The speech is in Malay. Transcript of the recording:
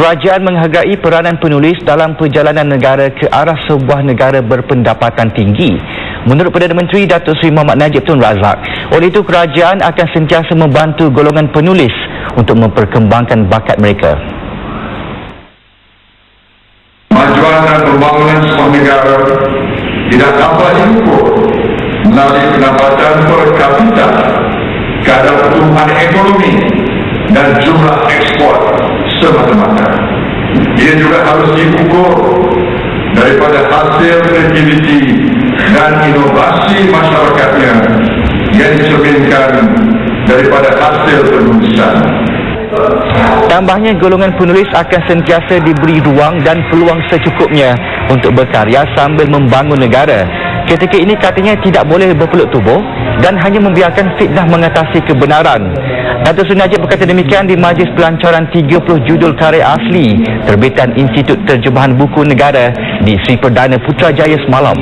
Kerajaan menghargai peranan penulis dalam perjalanan negara ke arah sebuah negara berpendapatan tinggi. Menurut Perdana Menteri Datuk Seri Muhammad Najib Tun Razak, oleh itu kerajaan akan sentiasa membantu golongan penulis untuk memperkembangkan bakat mereka. Majuan dan pembangunan sebuah negara tidak dapat diukur melalui pendapatan per kapita, kadar pertumbuhan ekonomi dan jumlah semata-mata. Ia juga harus diukur daripada hasil kreativiti dan inovasi masyarakatnya yang dicerminkan daripada hasil penulisan. Tambahnya golongan penulis akan sentiasa diberi ruang dan peluang secukupnya untuk berkarya sambil membangun negara. Ketika ini katanya tidak boleh berpeluk tubuh dan hanya membiarkan fitnah mengatasi kebenaran. Datuk Seri Najib berkata demikian di majlis pelancaran 30 judul karya asli terbitan Institut Terjemahan Buku Negara di Sri Perdana Putrajaya semalam.